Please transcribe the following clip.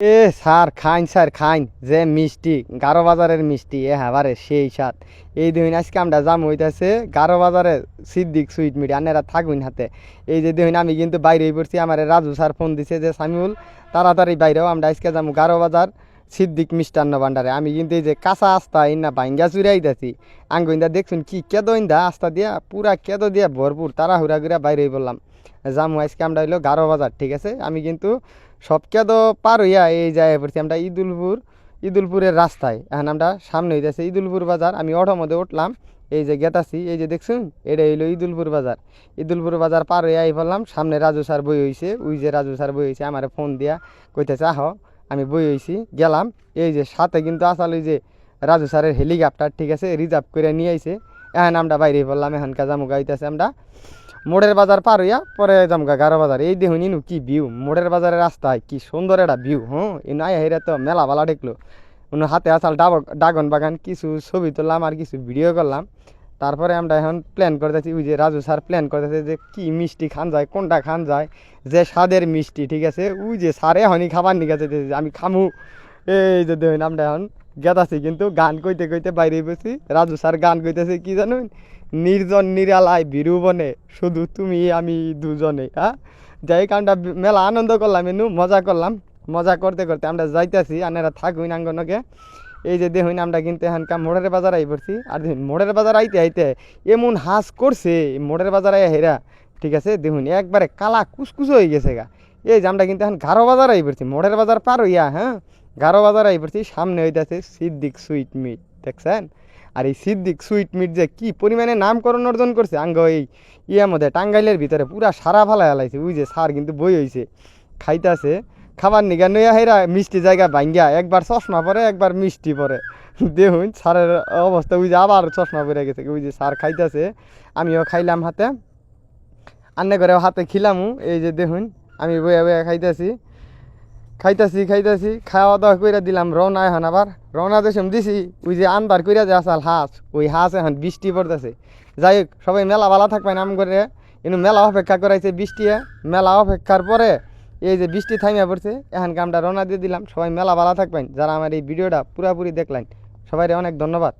এ sir, খাইন sir, খাইন। যে মিষ্টি গারো বাজারের মিষ্টি, এ হাবারে সেই সার এই দিন আজকে আমরা জাম হইতাছে গারো বাজারে সিদ্দিক সুইট মিট আনেরা থাকবেন হাতে। এই যে দিন আমি কিন্তু বাইরে পড়ছি, আমার রাজু স্যার ফোন দিছে যে সামিউল, তাড়াতাড়ি বাইরেও আমরা আজকে যাব গারো বাজার সিদ্দিক মিষ্টান্ন ভান্ডারে। আমি কিন্তু এই যে কাঁচা আস্তা ইন্না ভাঙ্গা চুরাইতাছি আঙ্গইন্দা দেখছুন কি কেদো ইন্দা, আস্তা দিয়া পুরা কেদো দিয়া ভরপুর তাড়াহুড়া করে বাইরে বললাম জামু আজকে আমরা হইল গারো বাজার, ঠিক আছে? আমি কিন্তু সব কেদো পার হইয়া এই যায় পড়ছি। আমরা ইদুলপুর, ইদুলপুরের রাস্তায়। এখন আমরা সামনে হইতেছে ইদুলপুর বাজার। আমি অটো মধ্যে উঠলাম, এই যে গেতাছি এই যে দেখছুন? এটা হইল ইদুলপুর বাজার। ইদুলপুর বাজার পার হইয়া আই বললাম সামনে রাজু স্যার বই হইছে। ওই যে রাজু স্যার বই হইছে, আমার ফোন দিয়া কইতেছে, আহ আমি বই হইছি, গেলাম। এই যে সাথে কিন্তু আসাল ওই যে রাজু স্যারের হেলিকপ্টার, ঠিক আছে? রিজার্ভ করে নিয়ে আইছে। এখন আমরা বাইরে বললাম এখানকার জামু গাইতেছে আমরা। মোড়ের বাজার পার হইয়া পরে জামগা গারো বাজার। এই দেখুন, ইনু কি ভিউ মোড়ের বাজারের রাস্তায় কি সুন্দর একটা ভিউ হ্যাঁ ইনু আয় হেরা তো মেলা ভালো দেখল। উনি হাতে আসাল ডাব ড্রাগন বাগান, কিছু ছবি তুললাম আর কিছু ভিডিও করলাম। তারপরে আমরা এখন প্ল্যান করতেছি, ওই যে রাজু স্যার প্ল্যান করতেছে যে কি মিষ্টি খান যায়, কোনটা খান যায়, যে স্বাদের মিষ্টি, ঠিক আছে? ওই যে স্যারে হনি খাবার নিয়ে গেছে আমি খামু। এই যে দেখুন, আমরা এখন গেতাছি, কিন্তু গান কইতে কইতে বাইরে বসি রাজু স্যার গান কইতেছে কি জানুন? নির্জন, নিরালায় বিরু বনে শুধু তুমি, আমি দুজনে হ্যাঁ? যাই কারণটা মেলা আনন্দ করলাম, এনু মজা করলাম। মজা করতে করতে আমরা যাইতাছি, আনেরা থাকুন আঙ্গনকে। এই যে দেখুন আমরা কিন্তু এখানকার মোড়ের বাজার আই পড়ছি। আর দেখুন, মোড়ের বাজার আইতে আইতে এমন হাঁস করছে, মোড়ের বাজার আই হেরা, ঠিক আছে? দেখুন, একবারে কালা কুচকুচ হয়ে গেছে গা। এই যে আমরা কিন্তু এখন গারো বাজার আই পড়ছি, মোড়ের বাজার পার হইয়া হ্যাঁ? গারো বাজার আই পড়ছি, সামনে হইতাছে সিদ্দিক সুইট মিট, দেখছেন? আর এই সিদ্দিক সুইট মিট যে কি পরিমাণে নামকরণ অর্জন করছে, আঙ্গ এই ইয়ের মধ্যে টাঙ্গাইলের ভিতরে পুরা সারা ফালা হেলাইছে ওই যে সার কিন্তু বই হইছে, খাইতাছে। খাবার নিগা নইয়া হেরা মিষ্টি জায়গা ভাঙ্গিয়া একবার চশমা পরে, একবার মিষ্টি পরে। দেখুন সারের অবস্থা, ওই যে আবার চশমা পরে গেছে, ওই যে সার খাইতেছে, আমিও খাইলাম হাতে। আন্নে করে হাতে খিলামু, এই যে দেখুন, আমি বইয়া বইয়া খাইতেছি। খাইতাছি খাইতাছি খাওয়া দাওয়া কইরা দিলাম, রওনা এখন আবার। রওনা দেশম দিছি, ওই যে আনবার কইরা যে আসাল হাঁস, ওই হাঁস এখন বৃষ্টি পড়তেছে। যাই হোক, সবাই মেলা ভালো থাকবেন আম করে কিন্তু মেলা অপেক্ষা করাইছে বৃষ্টি মেলা অপেক্ষার পরে এই যে বৃষ্টি থামিয়া পড়ছে, এখন কামটা রওনা দিয়ে দিলাম। সবাই মেলা ভালো থাকবেন। যারা আমার এই ভিডিওটা পুরাপুরি দেখলেন সবাই অনেক ধন্যবাদ।